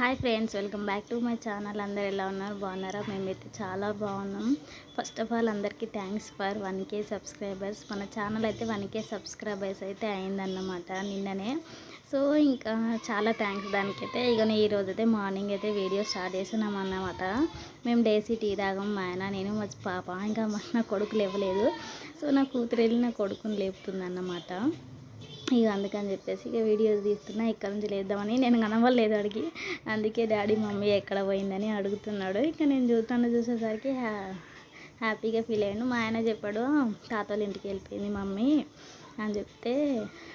Hi friends welcome back to my channel. అందరు ఎలా ఉన్నారు? బాగున్నారా? మేమైతే చాలా బాగున్నాం. ఫస్ట్ ఆఫ్ ఆల్ అందరికీ thanks for one K subscribers మన ఛానల్ అయితే వన్ కే సబ్స్క్రైబర్స్ అయితే అయిందన్నమాట నిన్ననే. సో ఇంకా చాలా థ్యాంక్స్ దానికైతే. ఇక ఈ రోజు అయితే మార్నింగ్ అయితే వీడియో స్టార్ట్ చేసినాం అన్నమాట. మేము డేసీ టీ తాగం మా ఆయన నేను మా పాప. ఇంకా మా నా కొడుకు లేవలేదు. సో నా కూతురు వెళ్ళి నా కొడుకుని లేపుతుంది అన్నమాట ఇక అందుకని చెప్పేసి ఇక వీడియో తీస్తున్నా ఇక్కడ నుంచి లేద్దామని. నేను కనవలేదు అడిగి అందుకే డాడీ మమ్మీ ఎక్కడ పోయిందని అడుగుతున్నాడు. ఇక నేను చూస్తాను చూసేసరికి హ్యా హ్యాపీగా ఫీల్ అయ్యాను. మా ఆయన చెప్పాడు తాతోళ్ళ ఇంటికి వెళ్ళిపోయింది మమ్మీ అని చెప్తే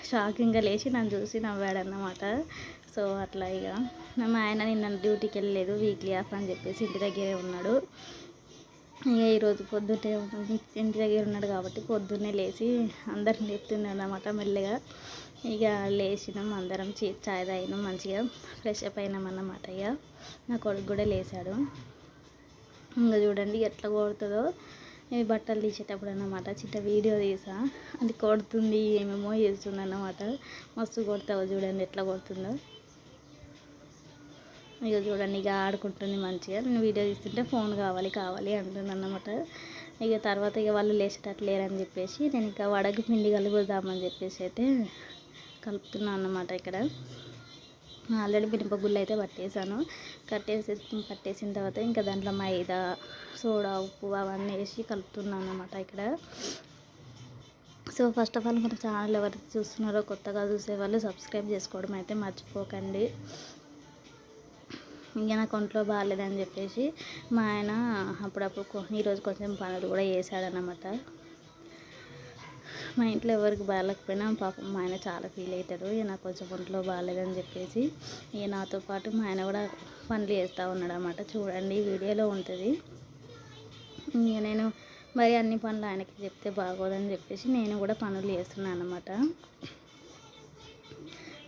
షాకింగ్గా లేచి నన్ను చూసి నవ్వాడు అన్నమాట సో అట్లా ఇక మా ఆయన నిన్న డ్యూటీకి వెళ్ళలేదు వీక్లీ ఆఫ్ అని చెప్పేసి ఇంటి దగ్గరే ఉన్నాడు. ఇక ఈరోజు పొద్దున్నే ఇంటి దగ్గర ఉన్నాడు కాబట్టి పొద్దున్నే లేచి అందరిని లేపుతున్నాడు అన్నమాట మెల్లగా. ఇక లేచినాం అందరం చీ చాయ్ తాగినాం మంచిగా ఫ్రెష్ అప్ అయినాం అన్నమాట ఇక. నా కొడుకు కూడా లేచాడు. ఇంకా చూడండి ఎట్లా కొడుతుందో. ఈ బట్టలు తీసేటప్పుడు అన్నమాట చిన్న వీడియో తీసా. అది కొడుతుంది ఏమేమో చేస్తుంది అన్నమాట మస్తు కొడతావు చూడండి ఎట్లా కొడుతుందో. ఇక చూడండి ఇక ఆడుకుంటుంది మంచిగా. నేను వీడియో తీస్తుంటే ఫోన్ కావాలి కావాలి అంటుంది అన్నమాట. ఇక తర్వాత ఇక వాళ్ళు లేచేటట్లు లేరని చెప్పేసి నేను ఇక వడకు పిండి కలుపుదామని చెప్పేసి అయితే కలుపుతున్నాను అన్నమాట ఇక్కడ. ఆల్రెడీ మినపగుళ్ళు అయితే పట్టేసాను కట్టేసి పట్టేసిన తర్వాత ఇంకా దాంట్లో మైదా సోడా ఉప్పు అవన్నీ వేసి కలుపుతున్నాను అన్నమాట ఇక్కడ. సో ఫస్ట్ ఆఫ్ ఆల్ మన ఛానల్ ఎవరు చూస్తున్నారో కొత్తగా చూసే వాళ్ళు సబ్స్క్రైబ్ చేసుకోవడం అయితే మర్చిపోకండి. ఇంకా నాకు ఒంట్లో బాగాలేదని చెప్పేసి మా ఆయన అప్పుడప్పుడు ఈరోజు కొంచెం పనులు కూడా చేశాడనమాట మా ఇంట్లో ఎవరికి బాగాలేకపోయినా పాపం మా ఆయన చాలా ఫీల్ అవుతాడు ఇక నాకు కొంచెం ఒంట్లో బాగాలేదని చెప్పేసి ఇక నాతో పాటు మా ఆయన కూడా పనులు చేస్తూ ఉన్నాడు అనమాట చూడండి వీడియోలో ఉంటుంది. ఇక నేను మరి అన్ని పనులు ఆయనకి చెప్తే బాగోదని చెప్పేసి నేను కూడా పనులు చేస్తున్నాను అనమాట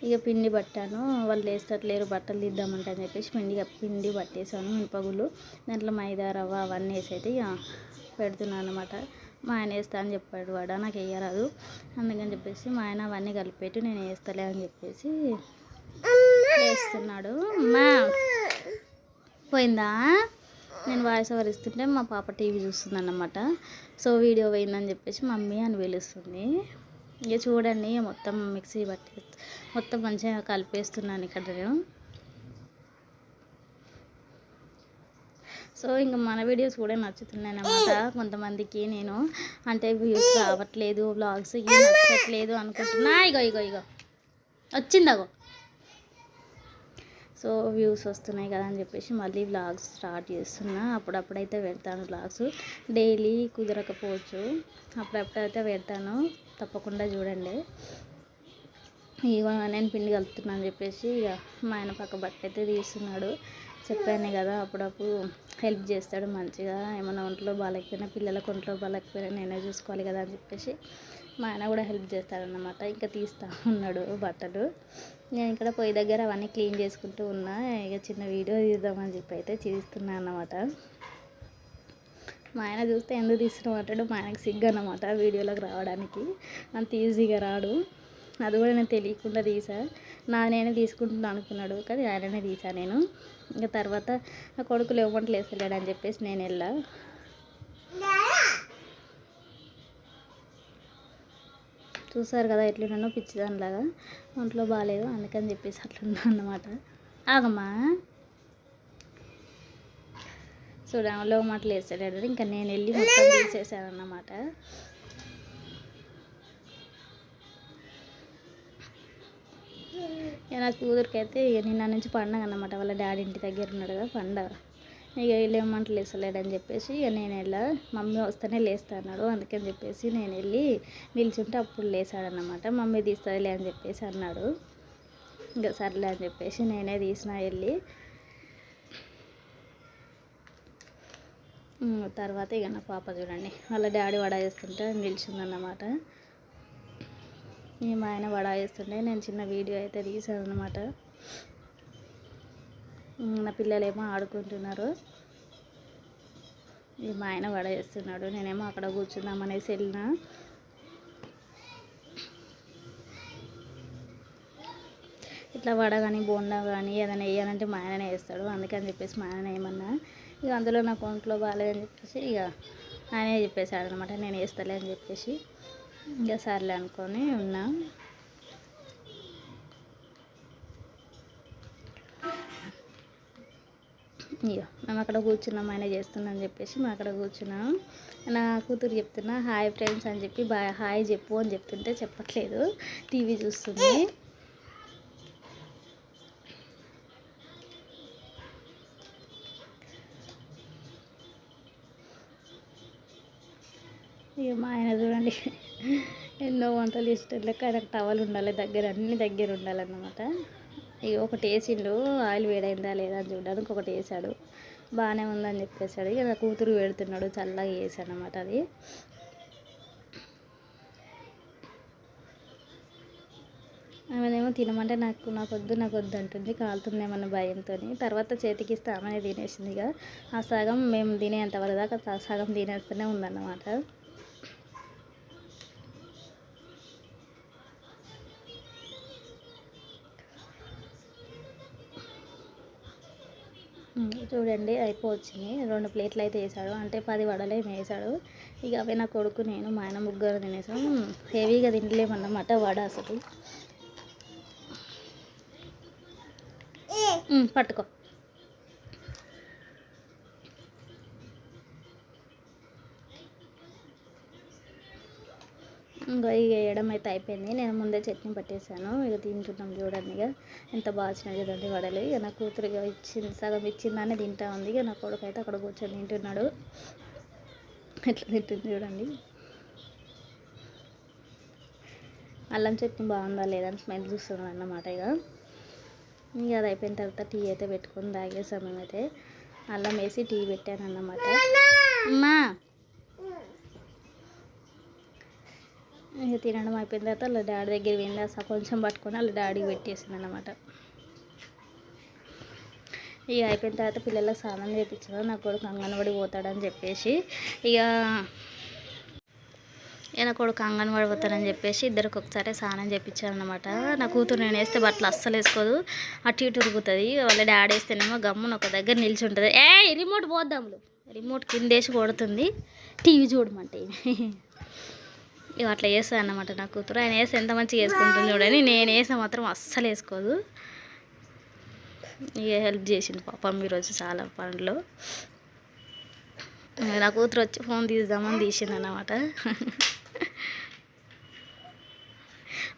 ఇక పిండి పట్టాను. వాళ్ళు వేస్తట్లేరు బట్టలు తీద్దామంటే అని చెప్పేసి పిండి పిండి పట్టేసాను మినపగుళ్ళు దాంట్లో మైదా రవ్వ అవన్నీ వేసి అయితే ఇక పెడుతున్నాను అనమాట మా ఆయన వేస్తా అని చెప్పాడు వాడ నాకు వేయరాదు. అందుకని చెప్పేసి మా ఆయన అవన్నీ కలిపెట్టి నేను వేస్తలే అని చెప్పేసి వేస్తున్నాడు. మా పోయిందా? నేను వాయిస్ ఓవర్ ఇస్తుంటే మా పాప టీవీ చూస్తుంది అన్నమాట సో వీడియో పోయిందని చెప్పేసి మమ్మీ అని పిలుస్తుంది. ఇక చూడండి మొత్తం మిక్సీ పట్టి మొత్తం మంచిగా కలిపేస్తున్నాను ఇక్కడ నేను. సో ఇంకా మన వీడియోస్ కూడా నచ్చుతున్నాయి అన్నమాట కొంతమందికి నేను. అంటే వ్యూస్ రావట్లేదు వ్లాగ్స్ నచ్చట్లేదు అనుకుంటున్నా. ఇగో ఇగో ఇగో. వచ్చిందగో సో వ్యూస్ వస్తున్నాయి కదా అని చెప్పేసి మళ్ళీ వ్లాగ్స్ స్టార్ట్ చేస్తున్నా. అప్పుడప్పుడైతే పెడతాను వ్లాగ్స్. డైలీ కుదరకపోవచ్చు. అప్పుడప్పుడైతే పెడతాను. తప్పకుండా చూడండి. ఇక నేను పిండి కలుపుతున్నాను అని చెప్పేసి ఇక మా ఆయన పక్క బట్ట అయితే తీస్తున్నాడు. చెప్పాను కదా అప్పుడప్పుడు హెల్ప్ చేస్తాడు మంచిగా. ఏమైనా ఒంట్లో బాగాలేకపోయినా పిల్లలకు ఒంట్లో బాగాలేకపోయినా నేనే చూసుకోవాలి కదా అని చెప్పేసి మా ఆయన కూడా హెల్ప్ చేస్తాడన్నమాట. ఇంకా తీస్తూ ఉన్నాడు బట్టలు. నేను ఇక్కడ పొయ్యి దగ్గర అవన్నీ క్లీన్ చేసుకుంటూ ఉన్నా. ఇక చిన్న వీడియో తీద్దామని చెప్పి అయితే చేస్తున్నా అన్నమాట. మా ఆయన చూస్తే ఎందుకు తీస్తున్నావు అంటాడు. మా ఆయనకు సిగ్గు అన్నమాట వీడియోలోకి రావడానికి. అంత ఈజీగా రాడు. అది కూడా నేను తెలియకుండా తీసా. నా నేనే తీసుకుంటున్నా అనుకున్నాడు. కానీ ఆయననే తీసా నేను. ఇంకా తర్వాత నా కొడుకులు ఇవ్వమంటలు లేస్తలేడు అని చెప్పేసి నేను వెళ్ళా. చూసారు కదా ఎట్లున్నానో పిచ్చిదానిలాగా ఒంట్లో బాగాలేదు అందుకని చెప్పేసి అట్లున్నా అన్నమాట. ఆగమ్మా. చూడంలో మాటలు వేసాడు ఇంకా నేను వెళ్ళి మొత్తం తీసేసాను అన్నమాట. ఇక నా కూతురికైతే ఇక నిన్న నుంచి పండగ అన్నమాట. వాళ్ళ డాడీ ఇంటి దగ్గర ఉన్నాడు కదా పండగ. ఇక వీళ్ళు ఏమంటే లేసలేడని చెప్పేసి ఇక నేను వెళ్ళా మమ్మీ వస్తేనే లేస్తా అన్నాడు. అందుకని చెప్పేసి నేను వెళ్ళి నిల్చుంటే అప్పుడు లేచాడన్నమాట మమ్మీ తీస్తుందిలే అని చెప్పేసి అన్నాడు. ఇంకా సర్లే అని చెప్పేసి నేనే తీసిన వెళ్ళి. తర్వాత ఇక నా పాప చూడండి. వాళ్ళ డాడీ వడ చేస్తుంటే నిలిచిందన్నమాట. ఈ మా ఆయన వడ చేస్తుంటే నేను చిన్న వీడియో అయితే తీసాను అనమాట నా పిల్లలేమో ఆడుకుంటున్నారు. ఈ మా ఆయన వడ వేస్తున్నాడు నేనేమో అక్కడ కూర్చుందామనేసి వెళ్ళిన. ఇట్లా వడ కానీ బోండా కానీ ఏదైనా వేయాలంటే మా ఆయననే వేస్తాడు. అందుకని చెప్పేసి మా ఆయన ఏమన్నా. ఇక అందులో నాకు ఒంట్లో బాగాలేదని చెప్పేసి ఇక ఆయనే చెప్పేశాడు అనమాట నేను వేస్తలే అని చెప్పేసి. ఇంకా సర్లే అనుకొని ఉన్నా. ఇక మేము అక్కడ కూర్చున్నాం ఆయన చేస్తుందని చెప్పేసి మేము అక్కడ కూర్చున్నాం. నా కూతురు చెప్తున్నా హాయ్ ఫ్రెండ్స్ అని చెప్పి బాయ్ హాయ్ చెప్పు అని చెప్తుంటే చెప్పట్లేదు. టీవీ చూస్తుంది. ఇక మా ఆయన చూడండి ఎన్నో వంటలు ఇష్టం లెక్క ఆయనకు టవల్ ఉండాలి దగ్గర అన్ని దగ్గర ఉండాలన్నమాట. ఇక ఒకటి వేసిండు ఆయిల్ వేడైందా లేదా అని చూడడానికి ఒకటి వేసాడు. బాగానే ఉందని చెప్పేసాడు. ఇక కూతురు పెడుతున్నాడు చల్లగా వేసాడు అనమాట అది. ఆమెనేమో తినమంటే నాకు నాకు వద్దు నాకు వద్దు అంటుంది. కాలుతుందేమన్న భయంతో తర్వాత చేతికి ఇస్తే ఆమెనే తినేసింది ఇక. ఆ సగం మేము తినేంత వరకు దాకా సగం తినేస్తూనే ఉందన్నమాట. చూడండి అయిపోవచ్చింది. రెండు ప్లేట్లు అయితే వేసాడు అంటే పది వడలే వేసాడు ఇక అవి నా కొడుకు నేను మా ఆయన ముగ్గురు తినేసాం. హెవీగా తినలేమన్నమాట వడ అసలు. పట్టుకో. ఇంకా ఇక వేయడం అయితే అయిపోయింది. నేను ముందే చట్నీ పట్టేశాను. ఇక తింటున్నాం చూడండి ఇక. ఎంత బాగా వచ్చినాయి చూడండి వడలు. ఇక నా కూతురు ఇక ఇచ్చింది సగం ఇచ్చిందని తింటా ఉంది. ఇక నా కొడుకు అయితే అక్కడ కూర్చొని తింటున్నాడు. ఎట్లా తింటుంది చూడండి. అల్లం చట్నీ బాగుందా లేదని స్మెల్ చూస్తున్నాను అన్నమాట ఇక. ఇక అది అయిపోయిన తర్వాత టీ అయితే పెట్టుకొని తాగే సమయం అయితే అల్లం వేసి టీ పెట్టాను అన్నమాట. అమ్మా! ఇక తినడం అయిపోయిన తర్వాత వాళ్ళ డాడీ దగ్గర వెళ్ళి అసలు కొంచెం పట్టుకొని వాళ్ళ డాడీకి పెట్టేసింది అనమాట ఇక అయిపోయిన తర్వాత పిల్లలకు స్నానం చేయించాను నా కొడుకు అంగన్వాడి పోతాడని చెప్పేసి ఇక ఈయన కొడుకు అంగన్వాడి పోతాడని చెప్పేసి ఇద్దరికి ఒకసారి స్నానం చేయించాను అనమాట నా కూతురు నేను వేస్తే బట్టలు అస్సలు వేసుకోదు. అటు ఇటు ఉరుగుతుంది వాళ్ళ డాడీ వేస్తేనేమో గమ్మున ఒక దగ్గర నిలిచి ఉంటుంది ఏ రిమోట్ పోద్దాములు రిమోట్ కింద వేసి కొడుతుంది. టీవీ చూడమంటే. ఇక అట్లా వేస్తుంది అన్నమాట నా కూతురు. ఆయన వేసి ఎంత మంచిగా వేసుకుంటుంది చూడని. నేను వేసిన మాత్రం అస్సలు వేసుకోదు. ఇక హెల్ప్ చేసింది పాపం ఈరోజు చాలా పనులు. నా కూతురు వచ్చి ఫోన్ తీద్దామని తీసింది అన్నమాట.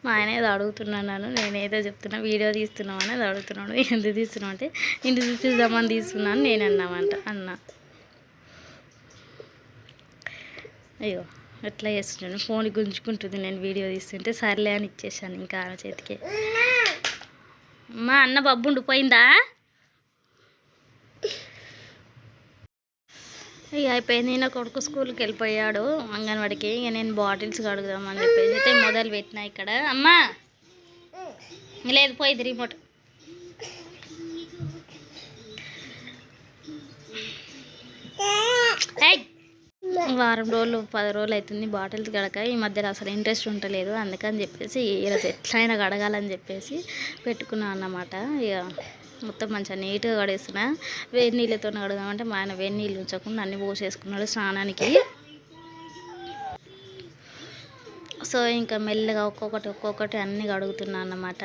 మా ఆయన ఏదో అడుగుతున్నాను నేనేదో చెప్తున్నా వీడియో తీస్తున్నావు అనేది అడుగుతున్నాడు. ఎందుకు తీస్తున్నావు అంటే ఇంటి తీద్దామని తీసుకున్నాను నేను అన్నామంట అన్నా. అయ్యో. అట్లా చేస్తున్నాను ఫోన్ గుంజుకుంటుంది నేను వీడియో తీస్తుంటే సర్లే అని ఇచ్చేసాను ఇంకా ఆమె చేతికి. అమ్మా అన్న బబ్బు ఉండిపోయిందా? ఇక అయిపోయింది. నా కొడుకు స్కూల్కి వెళ్ళిపోయాడు అంగన్వాడికి. ఇక నేను బాటిల్స్ కడుగుదామని చెప్పేసి అయితే మొదలు పెట్టినా ఇక్కడ. అమ్మా! లేదు పోయింది రిమోట్ ఏయ్! వారం రోజులు పది రోజులు అవుతుంది బాటిల్స్ కడక ఈ మధ్యలో అసలు ఇంట్రెస్ట్ ఉండలేదు అందుకని చెప్పేసి ఈరోజు ఎట్లయినా కడగాలని చెప్పేసి పెట్టుకున్నాను అన్నమాట. ఇక మొత్తం మంచిగా నీట్గా కడేస్తున్నా వేడి నీళ్ళతో కడదామంటే మా ఆయన వేడి నీళ్ళు ఉంచకుండా అన్ని పోసేసుకున్నాడు స్నానానికి. సో ఇంకా మెల్లగా ఒక్కొక్కటి ఒక్కొక్కటి అన్నీ కడుగుతున్నాను అన్నమాట.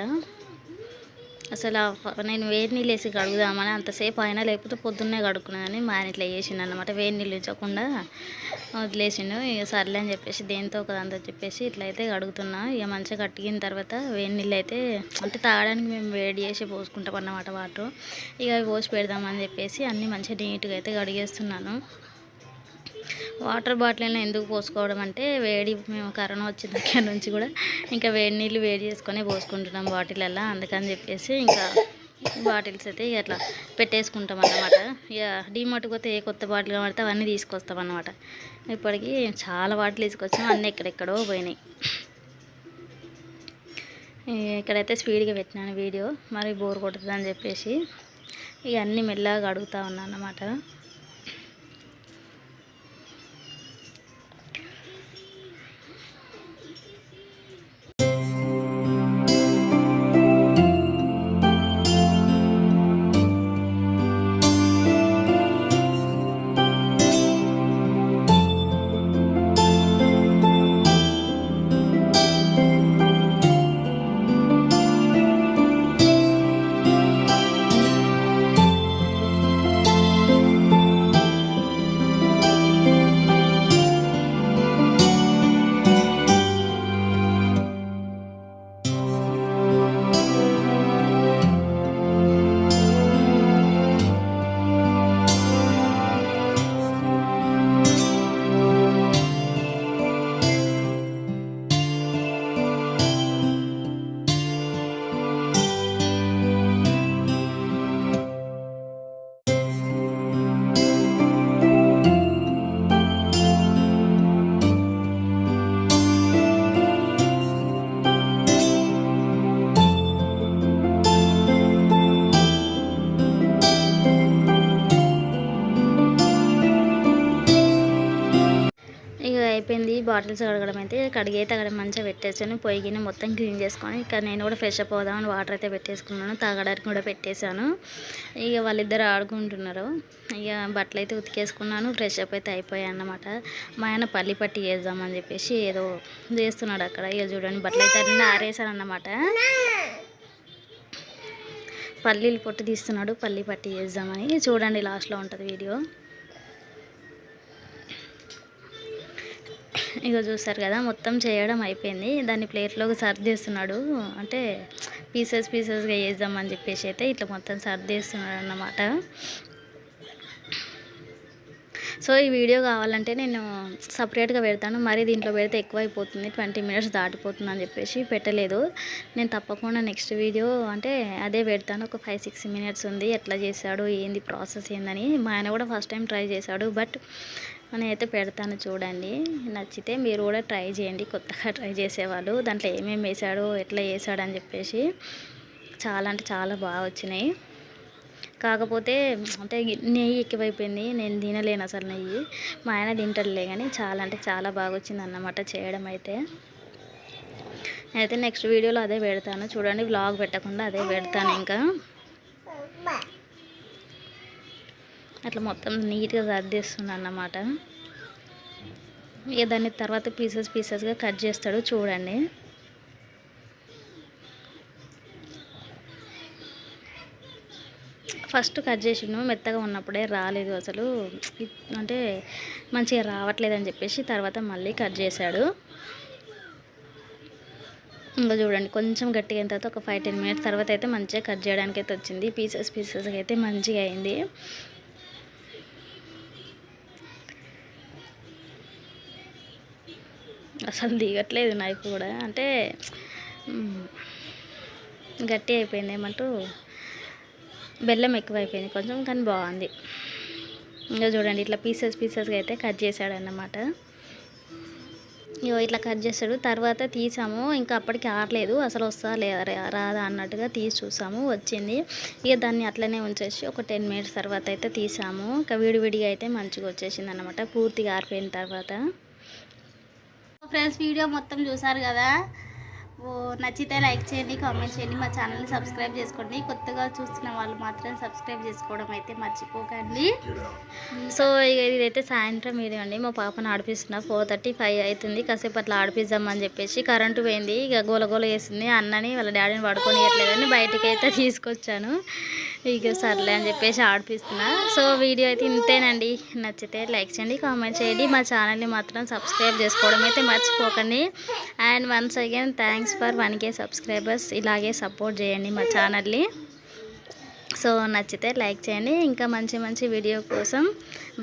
అసలు ఆ నేను వేడి నీళ్ళు వేసి కడుగుదామని అంతసేపు అయినా లేకపోతే పొద్దున్నే కడుక్కున్నాను మా ఆయన ఇట్లా చేసిండు అనమాట వేడి నీళ్ళు ఉంచకుండా వదిలేసిండు. ఇక సర్లే అని చెప్పేసి దేంతో ఒకదంతా చెప్పేసి ఇట్లా అయితే కడుగుతున్నా. ఇక మంచిగా కట్టిన తర్వాత వేడి నీళ్ళు అయితే అంటే తాగడానికి మేము వేడి చేసి పోసుకుంటాం అన్నమాట వాటర్. ఇక అవి పోసి పెడదామని చెప్పేసి అన్నీ మంచిగా నీట్గా అయితే కడిగేస్తున్నాను. వాటర్ బాటిల్ ఎందుకు పోసుకోవడం అంటే వేడి మేము కరోనా వచ్చిన దగ్గర నుంచి కూడా ఇంకా వేడి నీళ్ళు వేడి చేసుకొని పోసుకుంటున్నాం బాటిలల్లో అందుకని చెప్పేసి ఇంకా బాటిల్స్ అయితే ఇక అట్లా పెట్టేసుకుంటాం అన్నమాట. ఇక డీమార్ట్కి పోతే ఏ కొత్త బాటిల్ పడితే అవన్నీ తీసుకొస్తాం అన్నమాట. ఇప్పటికీ చాలా బాటిల్ తీసుకొచ్చాం అన్నీ ఎక్కడెక్కడో పోయినాయి. ఇక్కడైతే స్పీడ్గా పెట్టినాను వీడియో మరి బోర్ కొడుతుందని చెప్పేసి ఇక అన్నీ మెల్లగా అడుగుతా ఉన్నాను అన్నమాట. బాటిల్స్ కడగడం అయితే కడిగి అయితే అక్కడ మంచిగా పెట్టేసాను పొయ్యి గిన్నె మొత్తం క్లీన్ చేసుకొని ఇక నేను కూడా ఫ్రెష్ అప్ అవుదామని వాటర్ అయితే పెట్టేసుకున్నాను తాగడానికి కూడా పెట్టేశాను. ఇక వాళ్ళిద్దరు ఆడుకుంటున్నారు. ఇక బట్టలు అయితే ఉతికేసుకున్నాను ఫ్రెష్ అప్ అయితే అయిపోయాయి అన్నమాట. మా ఆయన పల్లి పట్టి చేద్దామని చెప్పేసి ఏదో చేస్తున్నాడు అక్కడ. ఇక చూడండి బట్టలు అయితే అన్నీ ఆరేసాను అన్నమాట. పల్లీలు పొట్టు తీస్తున్నాడు పల్లి పట్టి చేద్దామని. చూడండి లాస్ట్లో ఉంటుంది వీడియో ఇక చూస్తారు కదా మొత్తం చేయడం అయిపోయింది. దాన్ని ప్లేట్లోకి సర్దేస్తున్నాడు అంటే పీసెస్ పీసెస్గా వేద్దామని చెప్పేసి అయితే ఇట్లా మొత్తం సర్దేస్తున్నాడు అన్నమాట. సో ఈ వీడియో కావాలంటే నేను సపరేట్గా పెడతాను. మరి దీంట్లో పెడితే ఎక్కువ అయిపోతుంది ట్వంటీ మినిట్స్ దాటిపోతుంది అని చెప్పేసి పెట్టలేదు. నేను తప్పకుండా నెక్స్ట్ వీడియో అంటే అదే పెడతాను. ఒక ఫైవ్ సిక్స్ మినిట్స్ ఉంది. ఎట్లా చేశాడు ఏంది ప్రాసెస్ ఏందని. మా ఆయన కూడా ఫస్ట్ టైం ట్రై చేశాడు. బట్ నేనైతే పెడతాను చూడండి. నచ్చితే మీరు కూడా ట్రై చేయండి. కొత్తగా ట్రై చేసేవాళ్ళు. దాంట్లో ఏమేమి వేసాడు ఎట్లా వేసాడు అని చెప్పేసి చాలా అంటే చాలా బాగా వచ్చినాయి. కాకపోతే అంటే నెయ్యి ఎక్కువైపోయింది. నేను తినలేను అసలు నెయ్యి. మా ఆయన తింటలే కానీ చాలా అంటే చాలా బాగా వచ్చింది అన్నమాట చేయడం అయితే. అయితే నెక్స్ట్ వీడియోలో అదే పెడతాను. చూడండి వ్లాగ్ పెట్టకుండా అదే పెడతాను ఇంకా. అట్లా మొత్తం నీట్గా సర్దేస్తున్నాను అన్నమాట. ఇక దాన్ని తర్వాత పీసెస్ పీసెస్గా కట్ చేస్తాడు చూడండి. ఫస్ట్ కట్ చేసిండు మెత్తగా ఉన్నప్పుడే రాలేదు అసలు. అంటే మంచిగా రావట్లేదు అని చెప్పేసి తర్వాత మళ్ళీ కట్ చేశాడు. ఇంకా చూడండి కొంచెం గట్టిగా అయిన తర్వాత ఒక ఫైవ్ టెన్ మినిట్స్ తర్వాత అయితే మంచిగా కట్ చేయడానికి అయితే వచ్చింది. పీసెస్ పీసెస్గా అయితే మంచిగా అయింది. అసలు దిగట్లేదు నైఫ్ కూడా. అంటే గట్టి అయిపోయింది ఏమంటూ బెల్లం ఎక్కువైపోయింది కొంచెం కానీ బాగుంది. ఇంకా చూడండి ఇట్లా పీసెస్ పీసెస్గా అయితే కట్ చేశాడన్నమాట. ఇగో ఇట్లా కట్ చేశాడు తర్వాత తీసాము ఇంకా అప్పటికి ఆరలేదు. అసలు వస్తా లేదా రాదా అన్నట్టుగా తీసి చూసాము వచ్చింది. ఇక దాన్ని అట్లనే ఉంచేసి ఒక టెన్ మినిట్స్ తర్వాత అయితే తీసాము. ఇంకా విడివిడిగా అయితే మంచిగా వచ్చేసింది అనమాట పూర్తిగా ఆరిపోయిన తర్వాత. ఫ్రెండ్స్ వీడియో మొత్తం చూసారు కదా? ఓ నచ్చితే లైక్ చేయండి కామెంట్ చేయండి మా ఛానల్ని సబ్స్క్రైబ్ చేసుకోండి. కొత్తగా చూస్తున్న వాళ్ళు మాత్రం సబ్స్క్రైబ్ చేసుకోవడం అయితే మర్చిపోకండి. సో ఇక ఇదైతే సాయంత్రం ఇది అండి. మా పాపను ఆడిపిస్తున్నా. ఫోర్ థర్టీ ఫైవ్ అవుతుంది. కాసేపు అట్లా ఆడిపిద్దామని చెప్పేసి కరెంటు పోయింది. ఇక గోలగోల వేసింది అన్నని వాళ్ళ డాడీని పడుకొని ఇవ్వట్లేదని బయటకి అయితే తీసుకొచ్చాను. ఇక సర్లే అని చెప్పేసి ఆడిపిస్తున్నా. సో వీడియో అయితే ఇంతేనండి. నచ్చితే లైక్ చేయండి కామెంట్ చేయండి. మా ఛానల్ని మాత్రం సబ్స్క్రైబ్ చేసుకోవడం అయితే మర్చిపోకండి. And once again thanks for one K subscribers ఇలాగే సపోర్ట్ చేయండి మా ఛానల్ని. సో నచ్చితే లైక్ చేయండి. ఇంకా మంచి మంచి వీడియో కోసం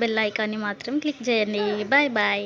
బెల్ ఐకాన్ని మాత్రం క్లిక్ చేయండి. Bye bye.